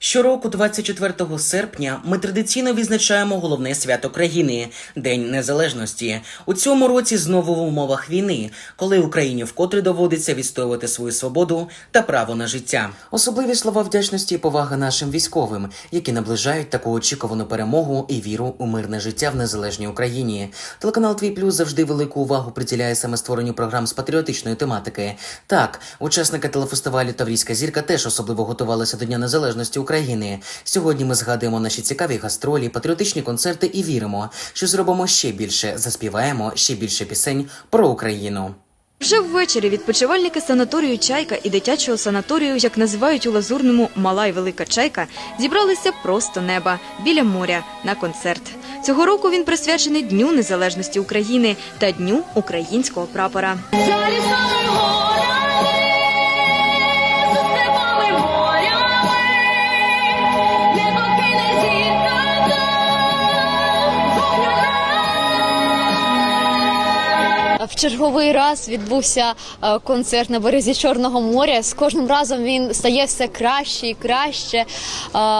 Щороку, 24 серпня, ми традиційно відзначаємо головне свято країни День Незалежності. У цьому році знову в умовах війни, коли Україні вкотре доводиться відстоювати свою свободу та право на життя. Особливі слова вдячності і поваги нашим військовим, які наближають таку очікувану перемогу і віру у мирне життя в незалежній Україні. Телеканал Твій Плюс завжди велику увагу приділяє саме створенню програм з патріотичної тематики. Так, учасники телефестивалю Таврійська зірка теж особливо готувалися до Дня Незалежності України. Сьогодні ми згадуємо наші цікаві гастролі, патріотичні концерти і віримо, що зробимо ще більше, заспіваємо ще більше пісень про Україну. Вже ввечері відпочивальники санаторію Чайка і дитячого санаторію, як називають у Лазурному Мала і Велика Чайка, зібралися просто неба біля моря на концерт. Цього року він присвячений Дню Незалежності України та Дню українського прапора. Черговий раз відбувся е, концерт на березі Чорного моря. З кожним разом він стає все краще і краще. Е,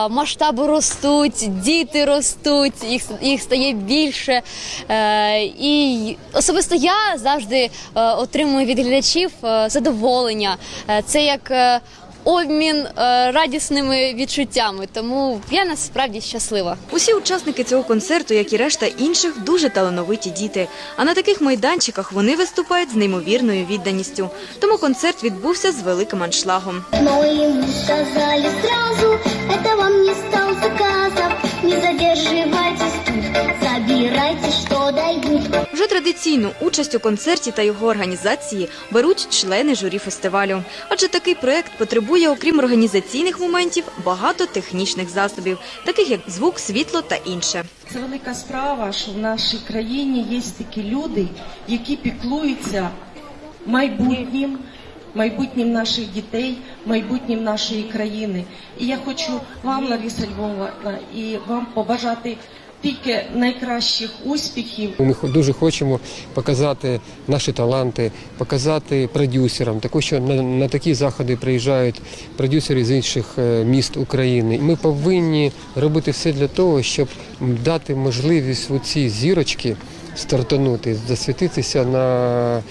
Масштаби ростуть, діти ростуть, їх, їх стає більше. Е, І особисто я завжди отримую від глядачів задоволення. Це як обмін е, радісними відчуттями. Тому я насправді щаслива. Усі учасники цього концерту, як і решта інших, дуже талановиті діти. А на таких майданчиках вони виступають з неймовірною відданістю. Тому концерт відбувся з великим аншлагом. Но ему сказали сразу, это вам не стал заказом. Не задерживайтесь тут, забирайте. Вже участь у концерті та його організації беруть члени журі фестивалю. Адже такий проект потребує, окрім організаційних моментів, багато технічних засобів, таких як звук, світло та інше. Це велика справа, що в нашій країні є такі люди, які піклуються майбутнім, майбутнім наших дітей, майбутнім нашої країни. І я хочу вам, Лариса Львовна, і вам побажати тільки найкращих успіхів. Ми дуже хочемо показати наші таланти, показати продюсерам. Також що на, на такі заходи приїжджають продюсери з інших е, міст України. Ми повинні робити все для того, щоб дати можливість у ці зірочки стартанути, засвітитися на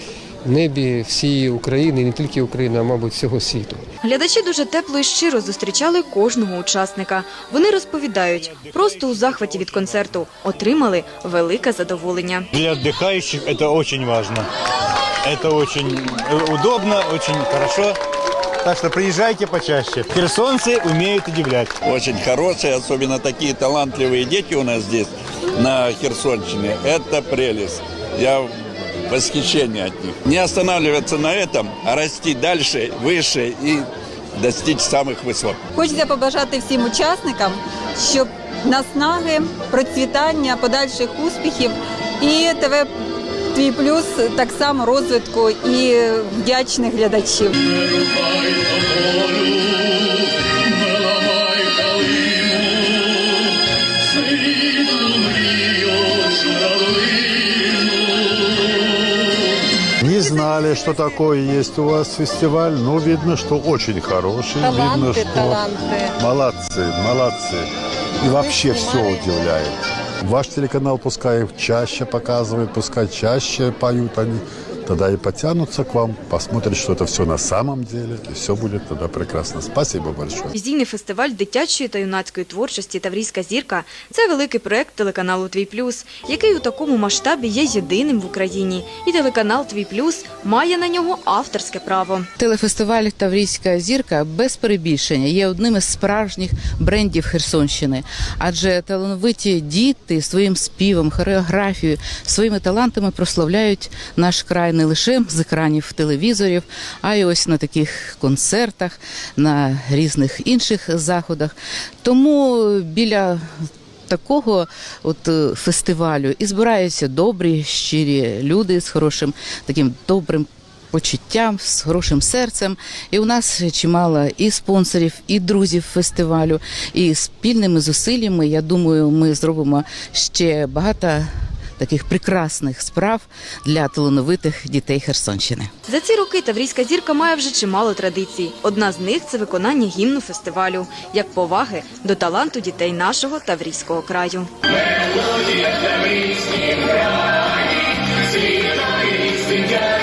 небі всієї України, і не тільки України, а мабуть всього світу. Глядачі дуже тепло і щиро зустрічали кожного учасника. Вони розповідають, просто у захваті від концерту отримали велике задоволення. Для отдыхающих это очень важно. Это очень э, удобно, очень хорошо. Так что приезжайте почаще. Херсонцы умеют удивлять. очень хорошие, особенно такие талантливые дети у нас здесь на Херсонщине. Это прелесть. Я в восхищении от них. Не останавливаться на этом, а расти дальше, выше и достичь самых высот. Хочеться побажати всім учасникам, щоб наснаги, процвітання, подальших успіхів і ТВ Твій плюс так само розвитку і вдячних глядачів. Не знали, что такое есть у вас фестиваль. Ну, видно, что очень хороший. видно, что... Молодцы, молодцы. И вообще все удивляет. Ваш телеканал пускай чаще показывает, пускай чаще поют они. Тогда и потянутся к вам, посмотрят, что это все на самом деле, и все будет тогда прекрасно. Спасибо большое. Візійний фестиваль дитячої та юнацької творчості Таврійська зірка це великий проект телеканалу Твій Плюс, який у такому масштабі є єдиним в Україні. І телеканал Твій Плюс має на нього авторське право. Телефестиваль Таврійська зірка без перебільшення є одним із справжніх брендів Херсонщини, адже талановиті діти своїм співом, хореографією, своїми талантами прославляють наш край не лише з екранів телевізорів, а й ось на таких концертах, на різних інших заходах. Тому біля такого от е, фестивалю і збираються добрі, щирі люди з хорошим таким добрим. Почуттям з хорошим серцем, і у нас чимало і спонсорів, і друзів фестивалю, і спільними зусиллями. Я думаю, ми зробимо ще багато таких прекрасних справ для талановитих дітей Херсонщини. За ці роки Таврійська зірка має вже чимало традицій. Одна з них це виконання гімну фестивалю як поваги до таланту дітей нашого Таврійського краю. Мелодія Таврійські краї, світові